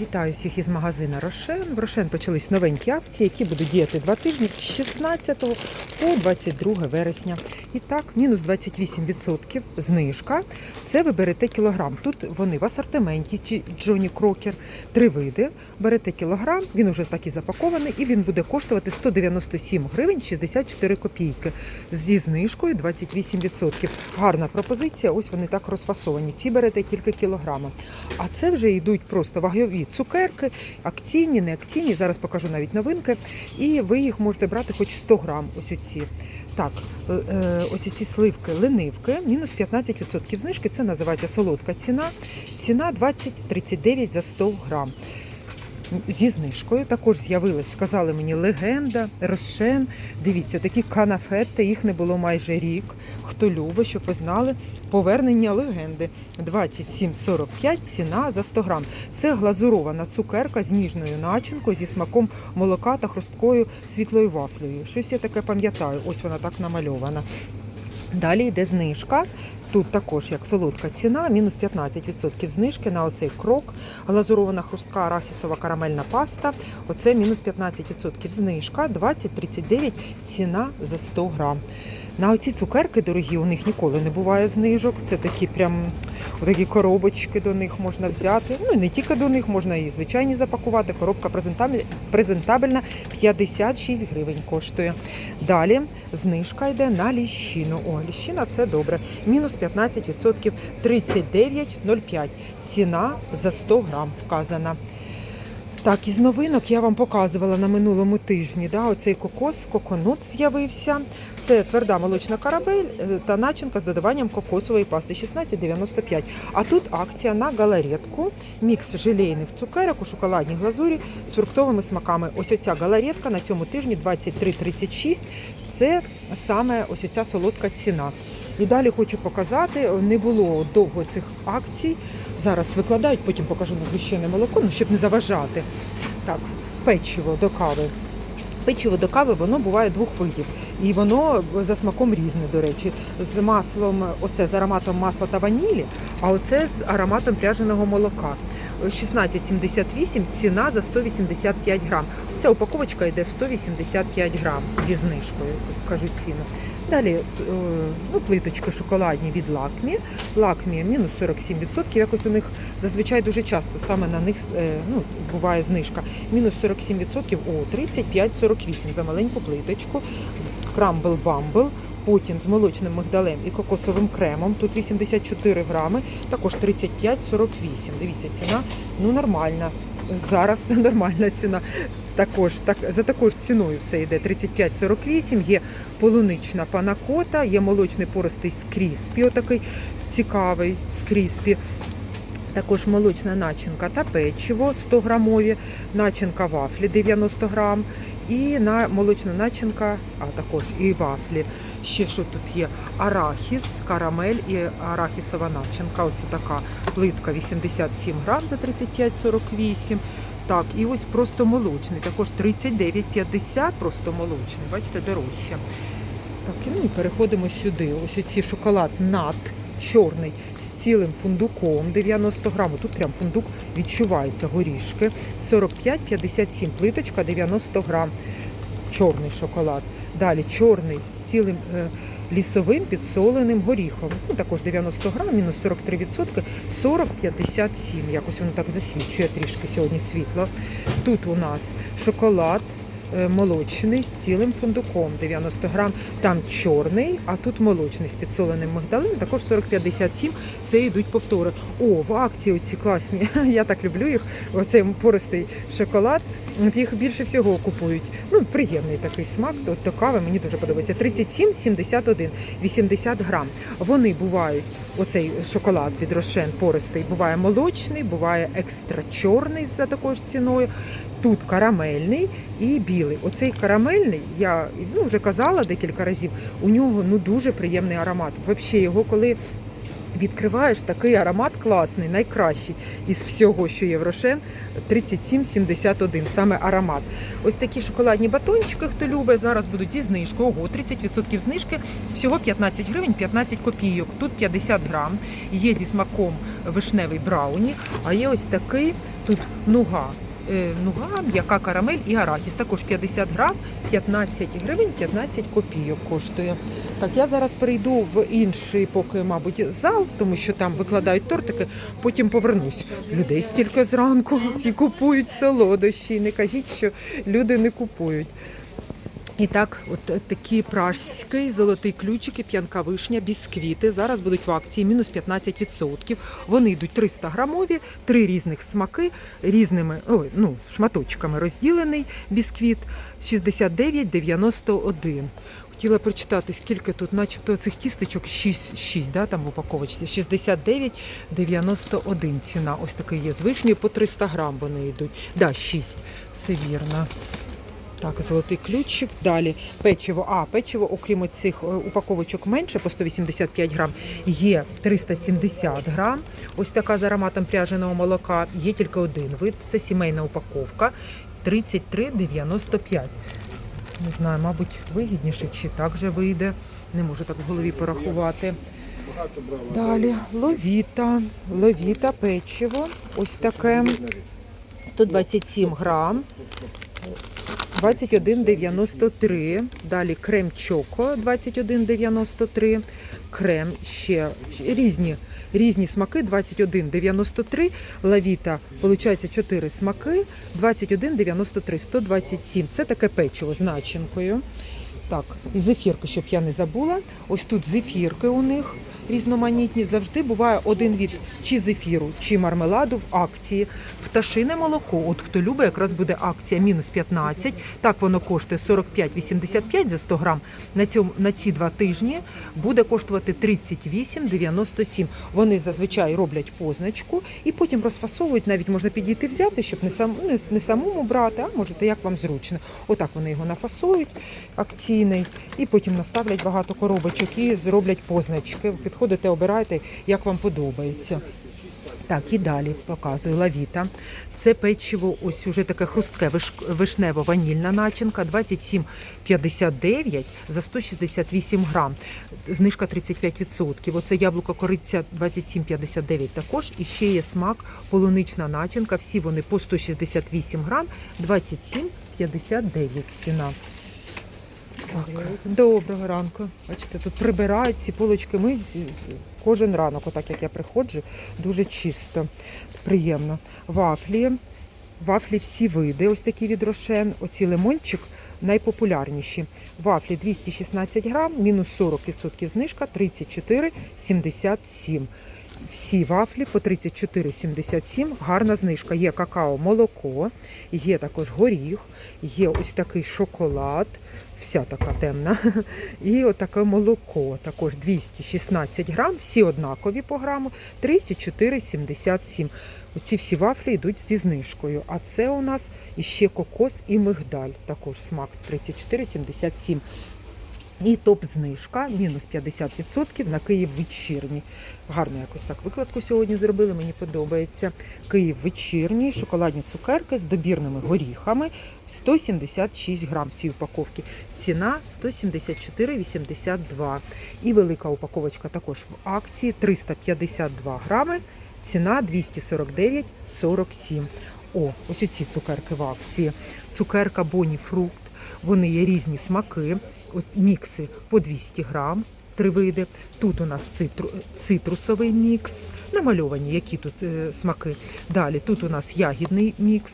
Вітаю всіх із магазина Рошен. В Рошен почались новенькі акції, які будуть діяти два тижні з 16 по 22 вересня. І так, мінус 28% знижка. Це ви берете кілограм. Тут вони в асортименті, Джоні Крокер, три види. Берете кілограм, він уже так і запакований, і він буде коштувати 197 гривень 64 копійки зі знижкою 28%. Гарна пропозиція. Ось вони так розфасовані. Ці берете тільки кілограма. А це вже йдуть просто вагові цукерки, акційні, не акційні. Зараз покажу навіть новинки. І ви їх можете брати хоч 100 грам. Ось оці. Так, е, е, ось ці сливки, ленивки, мінус 15% знижки. Це називається солодка ціна. Ціна 20,39 за 100 грам. Зі знижкою також з'явилась, сказали мені легенда, рошен. Дивіться, такі канафети, їх не було майже рік. Хто любить, щоб ви повернення легенди 27,45 ціна за 100 грам. Це глазурована цукерка з ніжною начинкою, зі смаком молока та хрусткою світлою вафлею. Щось я таке пам'ятаю, ось вона так намальована. Далі йде знижка. Тут також як солодка ціна, мінус 15% знижки на оцей крок. Глазурована хрустка арахісова карамельна паста. Оце мінус 15% знижка, 20,39 ціна за 100 грам. На оці цукерки дорогі, у них ніколи не буває знижок. Це такі прям такі коробочки до них можна взяти. Ну і не тільки до них, можна і звичайні запакувати. Коробка презентабельна 56 гривень коштує. Далі знижка йде на ліщину. О, ліщина це добре. Мінус 15%, 39,05. Ціна за 100 грам вказана. Так, із новинок я вам показувала на минулому тижні. Да, оцей кокос, коконут з'явився. Це тверда молочна карамель е, та начинка з додаванням кокосової пасти 16,95. А тут акція на галаретку, мікс желейних цукерок у шоколадній глазурі з фруктовими смаками. Ось оця галаретка на цьому тижні 23,36. Це саме ось оця солодка ціна. І далі хочу показати, не було довго цих акцій. Зараз викладають, потім покажу на згущене молоко, ну, щоб не заважати. Так, печиво до кави. Печиво до кави воно буває двох видів. І воно за смаком різне, до речі. З маслом, оце з ароматом масла та ванілі, а оце з ароматом пряженого молока. 16,78 ціна за 185 грам. Ця упаковочка йде 185 грам зі знижкою, кажуть ціну. Далі е, ну, плиточки шоколадні від лакмі. Лакмі мінус 47%. Якось у них зазвичай дуже часто саме на них е, ну, буває знижка. Мінус 47%, о, 35,48 за маленьку плиточку. Крамбл бамбл. Потім з молочним мигдалем і кокосовим кремом. Тут 84 грами, також 35,48. Дивіться, ціна ну нормальна. Зараз нормальна ціна. Також так за також ціною все йде 35,48. Є полунична панакота, є молочний пористий скріспі, отакий цікавий скріспі. Також молочна начинка та печиво 100 грамові, начинка вафлі 90 грам. І на молочна начинка, а також і вафлі. Ще що тут є? Арахіс, карамель і арахісова начинка. Ось така плитка 87 грам за 35,48. Так, і ось просто молочний, також 39,50, просто молочний, бачите, дорожче. Так, ну і переходимо сюди. Ось ці шоколад нат чорний з цілим фундуком 90 грам. Тут прям фундук відчувається, горішки. 45,57 плиточка 90 грам. Чорний шоколад. Далі чорний з цілим е, лісовим підсоленим горіхом. Ну, також 90 грам, мінус 43%, 40,57. Якось воно так засвічує трішки сьогодні світло. Тут у нас шоколад молочний з цілим фундуком 90 грам. Там чорний, а тут молочний з підсоленим мигдалем, також 40,57. Це йдуть повтори. О, в акції оці класні. Я так люблю їх. Оцей пористий шоколад. От їх більше всього купують. Ну, приємний такий смак. От до кави мені дуже подобається. 37,71, 80 грам. Вони бувають. Оцей шоколад від Рошен пористий буває молочний, буває екстра чорний за такою ж ціною. Тут карамельний і білий. Оцей карамельний, я ну, вже казала декілька разів, у нього ну дуже приємний аромат. Взагалі, його коли відкриваєш, такий аромат класний, найкращий із всього, що є в Рошен, 37,71, саме аромат. Ось такі шоколадні батончики, хто любить, зараз будуть зі знижкою. Ого, 30% знижки, всього 15 гривень, 15 копійок. Тут 50 грам. Є зі смаком вишневий брауні, а є ось такий Тут нуга. Е, Нуга, м'яка карамель і арахіс. Також 50 грам, 15 гривень, 15 копійок коштує. Так, я зараз перейду в інший, поки, мабуть, зал, тому що там викладають тортики, потім повернусь. Людей стільки зранку, всі купують солодощі. Не кажіть, що люди не купують. І так, от такі пражський, золотий ключик і п'янка вишня, бісквіти. Зараз будуть в акції мінус 15%. Вони йдуть 300 грамові, три різних смаки, різними ой, ну, шматочками розділений бісквіт 69,91. Хотіла прочитати, скільки тут, начебто цих тістечок 6, 6 да, там в упаковочці. 69,91 ціна. Ось такий є з вишнею по 300 грам вони йдуть. Да, 6, все вірно. Так, золотий ключик. Далі печиво. А, печиво, окрім цих упаковочок менше, по 185 грам, є 370 грам. Ось така з ароматом пряженого молока. Є тільки один вид. Це сімейна упаковка. 33,95. Не знаю, мабуть, вигідніше чи так же вийде. Не можу так в голові порахувати. Далі ловіта. Ловіта печиво. Ось таке. 127 грам. 21,93. Далі крем Чоко 21,93. Крем ще різні, різні смаки 21,93. Лавіта, виходить, 4 смаки 21,93, 127. Це таке печиво з начинкою. Так, і зефірки, щоб я не забула. Ось тут зефірки у них різноманітні. Завжди буває один від чи зефіру, чи мармеладу в акції. Пташине молоко. От хто любить, якраз буде акція мінус 15. Так воно коштує 45,85 за 100 грам. На цьому на ці два тижні буде коштувати 38,97. Вони зазвичай роблять позначку і потім розфасовують. Навіть можна підійти взяти, щоб не сам не, не самому брати, а можете як вам зручно. Отак вони його нафасують акційний, і потім наставлять багато коробочок і зроблять позначки. Підходите, обирайте, як вам подобається. Так, і далі показую лавіта. Це печиво, ось уже таке хрустке вишнево-ванільна начинка, 27,59 за 168 грам. Знижка 35%. Оце яблуко кориця 27,59 також. І ще є смак, полунична начинка. Всі вони по 168 грам, 27,59 ціна. Так, доброго ранку. Бачите, тут прибирають всі полочки ми кожен ранок, отак як я приходжу, дуже чисто, приємно. Вафлі, вафлі всі види, ось такі від Рошен. Оці лимончик найпопулярніші. Вафлі 216 грам, мінус 40% знижка, 34,77. Всі вафлі по 34,77. Гарна знижка. Є какао, молоко, є також горіх, є ось такий шоколад, вся така темна. І отаке молоко. Також 216 грам, всі однакові по граму, 34,77. Оці всі вафлі йдуть зі знижкою. А це у нас іще кокос і мигдаль. Також смак 34,77. І топ-знижка, мінус 50% на Київ вечірній. Гарно якось так викладку сьогодні зробили, мені подобається. Київ вечірній, шоколадні цукерки з добірними горіхами 176 грам в цій упаковці. Ціна 174,82. І велика упаковочка також в акції 352 грами. Ціна 249,47. О, ось оці цукерки в акції. Цукерка Боні Фрукт. Вони є різні смаки. От мікси по 200 грам, три види. Тут у нас цитру, цитрусовий мікс, намальовані, які тут е, смаки. Далі тут у нас ягідний мікс.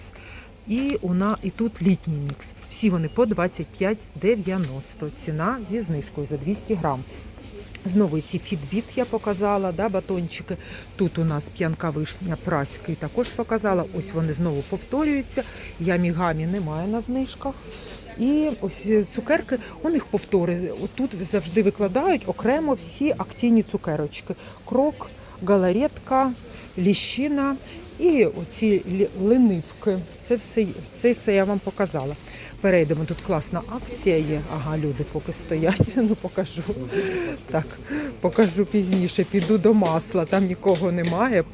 І у і тут літній мікс. Всі вони по 25,90. Ціна зі знижкою за 200 грам. Знову ці фітбіт я показала, да, батончики. Тут у нас п'янка вишня праський також показала. Ось вони знову повторюються. Ямігамі немає на знижках. І ось цукерки, у них повтори. Тут завжди викладають окремо всі акційні цукерочки. Крок, галаретка, ліщина і оці ленивки. Це все, це все я вам показала. Перейдемо. Тут класна акція є. Ага, люди поки стоять. Ну покажу. Так, покажу пізніше. Піду до масла. Там нікого немає.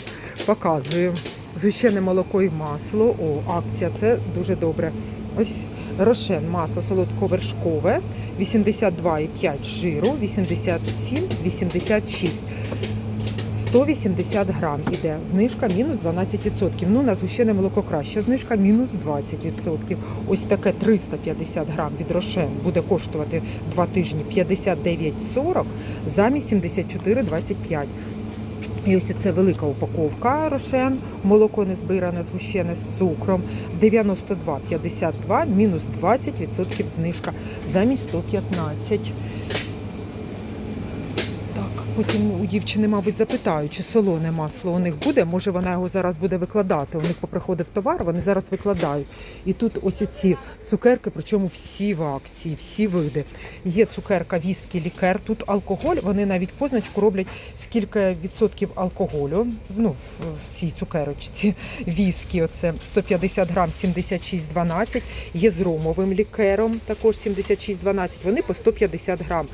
Показую. Звичайне молоко і масло. О, акція. Це дуже добре. Ось Рошен масло солодковершкове 82,5 жиру, 87,86. 180 грам іде. Знижка мінус 12%. Ну, на згущене молоко краща знижка мінус 20%. Ось таке 350 грам від Рошен буде коштувати 2 тижні 59,40 замість 74,25. І ось це велика упаковка рошен, молоко не збиране, згущене з цукром. 92,52, мінус 20% знижка замість 115. Потім у дівчини, мабуть, запитаю, чи солоне масло у них буде. Може, вона його зараз буде викладати. У них поприходив товар, вони зараз викладають. І тут ось оці цукерки, причому всі в акції, всі види. Є цукерка віскі, лікер. Тут алкоголь. Вони навіть позначку роблять скільки відсотків алкоголю. Ну, в цій цукерочці. Віскі, оце 150 грам 76,12. Є з ромовим лікером, також 76,12. Вони по 150 грам.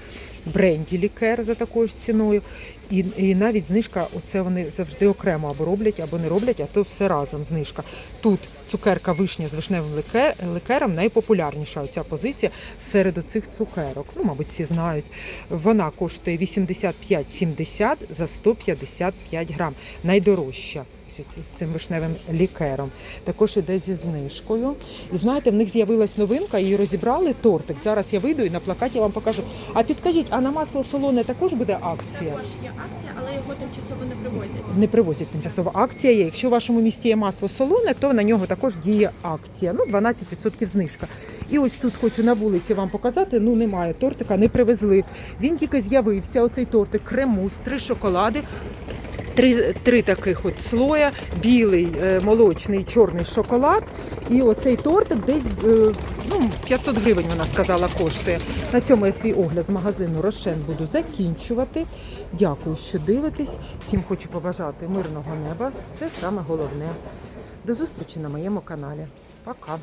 Бренді лікер за такою ж ціною. І, і навіть знижка, оце вони завжди окремо або роблять, або не роблять, а то все разом знижка. Тут цукерка вишня з вишневим ликер, ликером найпопулярніша оця позиція серед оцих цукерок. Ну, мабуть, всі знають. Вона коштує 85,70 за 155 грам. Найдорожча. Ось з цим вишневим лікером. Також іде зі знижкою. І знаєте, в них з'явилась новинка, її розібрали тортик. Зараз я вийду і на плакаті вам покажу. А підкажіть, а на масло солоне також буде акція? Також є акція, але його тимчасово не привозять. Не привозять тимчасово. Акція є. Якщо в вашому місті є масло солоне, то на нього також діє акція. Ну, 12% знижка. І ось тут хочу на вулиці вам показати. Ну, немає тортика, не привезли. Він тільки з'явився. Оцей тортик кремус, три шоколади. Три, три таких от слоя: білий, е, молочний, чорний шоколад. І оцей тортик десь е, ну, 500 гривень, вона сказала, коштує. На цьому я свій огляд з магазину Рошен буду закінчувати. Дякую, що дивитесь. Всім хочу побажати мирного неба. Це саме головне. До зустрічі на моєму каналі. Пока.